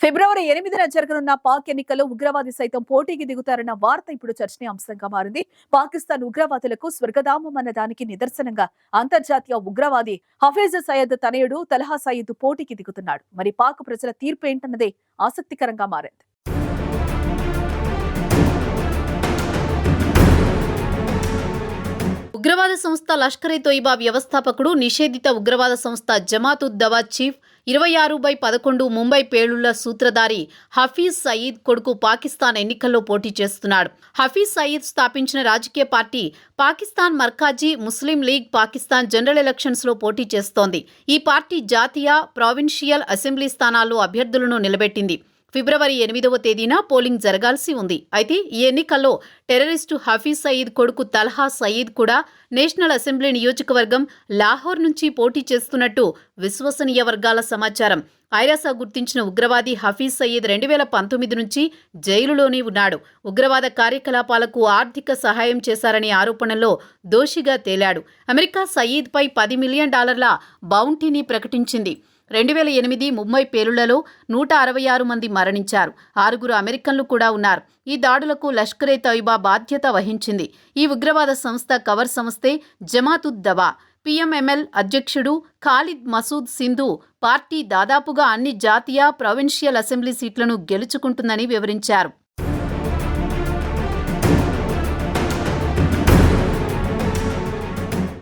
ఫిబ్రవరి ఎనిమిదిన జరగనున్న పాక్ ఎన్నికల్లో ఉగ్రవాది సైతం పోటీకి దిగుతారన్న వార్త ఇప్పుడు చర్చనీయాంశంగా మారింది. పాకిస్తాన్ ఉగ్రవాదులకు స్వర్గధామం అన్న దానికి నిదర్శనంగా అంతర్జాతీయ ఉగ్రవాది హఫీజ్ సయ్యద్ తనయుడు తలహా సయ్యద్ పోటీకి దిగుతున్నాడు. మరి పాక్ ప్రజల తీర్పు ఏంటన్నదే ఆసక్తికరంగా మారింది. ఉగ్రవాద సంస్థ లష్కర్ తోయిబా వ్యవస్థాపకుడు నిషేధిత ఉగ్రవాద సంస్థ జమాత్ ఉద్ దవా చీఫ్ ఇరవై ఆరు బై పదకొండు ముంబై పేలుళ్ళ సూత్రధారి హఫీజ్ సయీద్ కొడుకు పాకిస్తాన్ ఎన్నికల్లో పోటీ చేస్తున్నాడు. హఫీజ్ సయీద్ స్థాపించిన రాజకీయ party Pakistan Markazi Muslim league Pakistan general ఎలక్షన్స్లో పోటీ చేస్తోంది. ఈ పార్టీ జాతీయ ప్రావిన్షియల్ అసెంబ్లీ స్థానాల్లో అభ్యర్థులను నిలబెట్టింది. ఫిబ్రవరి ఎనిమిదవ తేదీన పోలింగ్ జరగాల్సి ఉంది. అయితే ఈ ఎన్నికల్లో టెర్రరిస్టు హఫీజ్ సయీద్ కొడుకు తల్హా సయీద్ కూడా నేషనల్ అసెంబ్లీ నియోజకవర్గం లాహోర్ నుంచి పోటీ చేస్తున్నట్టు విశ్వసనీయ వర్గాల సమాచారం. ఐరాస గుర్తించిన ఉగ్రవాది హఫీజ్ సయీద్ రెండు వేల పంతొమ్మిది నుంచి జైలులోనే ఉన్నాడు. ఉగ్రవాద కార్యకలాపాలకు ఆర్థిక సహాయం చేశారనే ఆరోపణలో దోషిగా తేలాడు. అమెరికా సయీద్పై పది మిలియన్ డాలర్ల బౌంటీని ప్రకటించింది. రెండు వేల ఎనిమిది ముంబై పేలుళ్ళలో నూట అరవై ఆరు మంది మరణించారు. ఆరుగురు అమెరికన్లు కూడా ఉన్నారు. ఈ దాడులకు లష్కరే తొయిబా బాధ్యత వహించింది. ఈ ఉగ్రవాద సంస్థ కవర్ సంస్థే జమాతుద్ దవా పిఎంఎంఎల్ అధ్యక్షుడు ఖాలిద్ మసూద్ సింధు పార్టీ దాదాపుగా అన్ని జాతీయ ప్రొవిన్షియల్ అసెంబ్లీ సీట్లను గెలుచుకుంటుందని వివరించారు.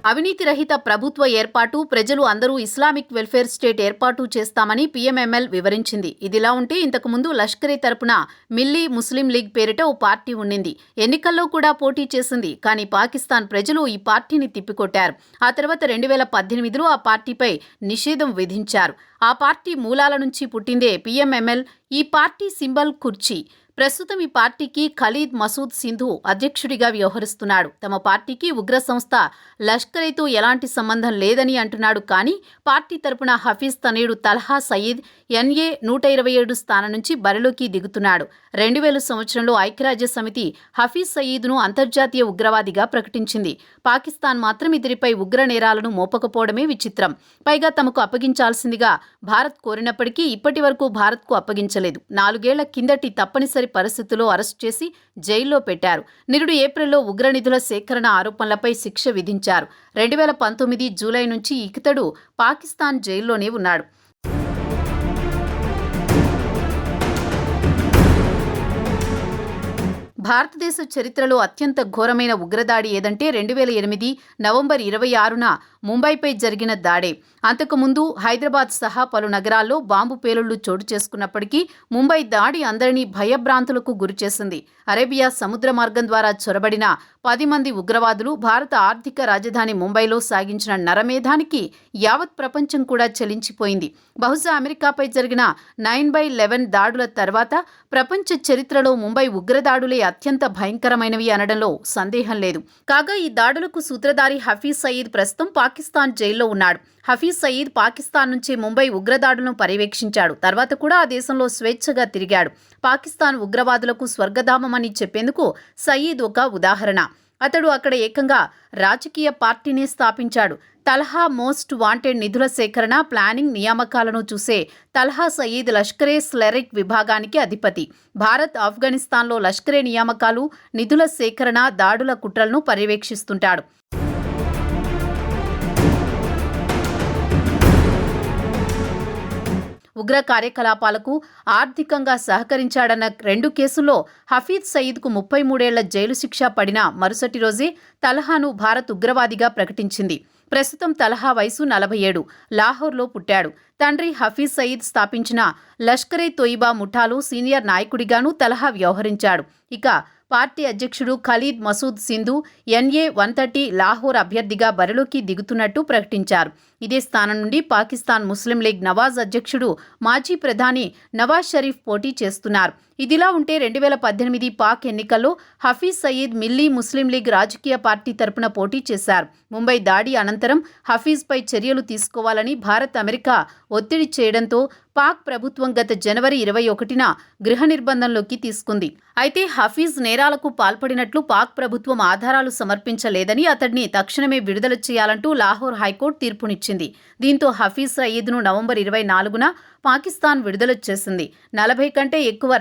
అవినీతి రహిత ప్రభుత్వ ఏర్పాటు ప్రజలు అందరూ ఇస్లామిక్ వెల్ఫేర్ స్టేట్ ఏర్పాటు చేస్తామని పీఎంఎంఎల్ వివరించింది. ఇదిలా ఉంటే ఇంతకుముందు లష్కరే తరపున మిల్లీ ముస్లిం లీగ్ పేరిట ఓ పార్టీ ఉండింది ఎన్నికల్లో కూడా పోటీ చేసింది. కానీ పాకిస్తాన్ ప్రజలు ఈ పార్టీని తిప్పికొట్టారు. ఆ తర్వాత రెండు వేల పద్దెనిమిదిలో ఆ పార్టీపై నిషేధం విధించారు. ఆ పార్టీ మూలాల నుంచి పుట్టిందే పీఎంఎంఎల్. ఈ పార్టీ సింబల్ కుర్చీ. ప్రస్తుతం ఈ పార్టీకి ఖలీద్ మసూద్ సింధు అధ్యక్షుడిగా వ్యవహరిస్తున్నాడు. తమ పార్టీకి ఉగ్ర సంస్థ లష్కరేతో ఎలాంటి సంబంధం లేదని అంటున్నాడు. కానీ పార్టీ తరపున హఫీజ్ తనయుడు తల్హా సయీద్ ఎన్ఏ నూట ఇరవై ఏడు స్థానం నుంచి బరిలోకి దిగుతున్నాడు. రెండు వేల సంవత్సరంలో ఐక్యరాజ్య సమితి హఫీజ్ సయీద్ను అంతర్జాతీయ ఉగ్రవాదిగా ప్రకటించింది. పాకిస్తాన్ మాత్రం ఇతరిపై ఉగ్ర నేరాలను మోపకపోవడమే విచిత్రం. పైగా తమకు అప్పగించాల్సిందిగా భారత్ కోరినప్పటికీ ఇప్పటి వరకు భారత్కు అప్పగించలేదు. నాలుగేళ్ళ కిందటి తప్పనిసరి పరిస్థితుల్లో అరెస్ట్ చేసి జైల్లో పెట్టారు. నిరుడు ఏప్రిల్లో ఉగ్రనిధుల సేకరణ ఆరోపణలపై శిక్ష విధించారు. రెండు వేల పంతొమ్మిది జూలై నుంచి ఇకితడు పాకిస్తాన్ జైల్లోనే ఉన్నాడు. భారతదేశ చరిత్రలో అత్యంత ఘోరమైన ఉగ్రదాడి ఏదంటే రెండు వేల ఎనిమిది నవంబర్ ఇరవై ఆరున ముంబైపై జరిగిన దాడే. అంతకుముందు హైదరాబాద్ సహా పలు నగరాల్లో బాంబు పేలుళ్ళు చోటు చేసుకున్నప్పటికీ ముంబై దాడి అందరినీ భయభ్రాంతులకు గురిచేసింది. అరేబియా సముద్ర మార్గం ద్వారా చొరబడిన పది మంది ఉగ్రవాదులు భారత ఆర్థిక రాజధాని ముంబైలో సాగించిన నరమేధానికి యావత్ ప్రపంచం కూడా చలించిపోయింది. బహుశా అమెరికాపై జరిగిన నైన్ బై లెవెన్ దాడుల తర్వాత ప్రపంచ చరిత్రలో ముంబై ఉగ్రదాడులే అత్యంత భయంకరమైనవి అనడంలో సందేహం లేదు. కాగా ఈ దాడులకు సూత్రధారి హఫీజ్ సయీద్ ప్రస్తుతం పాకిస్తాన్ జైల్లో ఉన్నాడు. హఫీజ్ సయీద్ పాకిస్తాన్ నుంచి ముంబై ఉగ్రదాడులను పర్యవేక్షించాడు. తర్వాత కూడా ఆ దేశంలో స్వేచ్ఛగా తిరిగాడు. పాకిస్తాన్ ఉగ్రవాదులకు స్వర్గధామమని చెప్పేందుకు సయీద్ ఒక ఉదాహరణ. అతడు అక్కడ ఏకంగా రాజకీయ పార్టీని స్థాపించాడు. తల్హా మోస్ట్ వాంటెడ్ నిధుల సేకరణ ప్లానింగ్ నియామకాలను చూసే తల్హా సయీద్ లష్కరే స్లెరిక్ విభాగానికి అధిపతి. భారత్ ఆఫ్ఘనిస్తాన్లో లష్కరే నియామకాలు నిధుల సేకరణ దాడుల కుట్రలను పర్యవేక్షిస్తుంటాడు. ఉగ్ర కార్యకలాపాలకు ఆర్థికంగా సహకరించాడన్న రెండు కేసుల్లో హఫీజ్ సయీద్కు ముప్పై మూడేళ్ళ జైలు శిక్ష పడిన మరుసటి రోజే తలహాను భారత్ ఉగ్రవాదిగా ప్రకటించింది. ప్రస్తుతం తలహా వయసు నలభై ఏడు. లాహోర్లో పుట్టాడు. తండ్రి హఫీజ్ సయీద్ స్థాపించిన లష్కరే తొయిబా ముఠాలో సీనియర్ నాయకుడిగానూ తలహా వ్యవహరించాడు. ఇక పార్టీ అధ్యక్షుడు Khalid Masood Sindhu NA one thirty Lahore అభ్యర్థిగా బరిలోకి దిగుతున్నట్టు ప్రకటించారు. ఇదే స్థానం నుండి పాకిస్తాన్ ముస్లిం లీగ్ నవాజ్ అధ్యక్షుడు మాజీ ప్రధాని నవాజ్ షరీఫ్ పోటీ చేస్తున్నారు. ఇదిలా ఉంటే రెండు వేల పద్దెనిమిది పాక్ ఎన్నికల్లో హఫీజ్ సయీద్ మిల్లీ ముస్లిం లీగ్ రాజకీయ పార్టీ తరపున పోటీ చేశారు. ముంబై దాడి అనంతరం హఫీజ్పై చర్యలు తీసుకోవాలని భారత్ అమెరికా ఒత్తిడి చేయడంతో పాక్ ప్రభుత్వం గత జనవరి ఇరవై ఒకటిన గృహ నిర్బంధంలోకి తీసుకుంది. అయితే హఫీజ్ నేరాలకు పాల్పడినట్లు పాక్ ప్రభుత్వం ఆధారాలు సమర్పించలేదని అతడిని తక్షణమే విడుదల చేయాలంటూ లాహోర్ హైకోర్టు తీర్పునిచ్చింది. దీంతో హఫీజ్ సయీద్ను నవంబర్ ఇరవై నాలుగున పాకిస్తాన్ విడుదల చేసింది. నలభై కంటే ఎక్కువ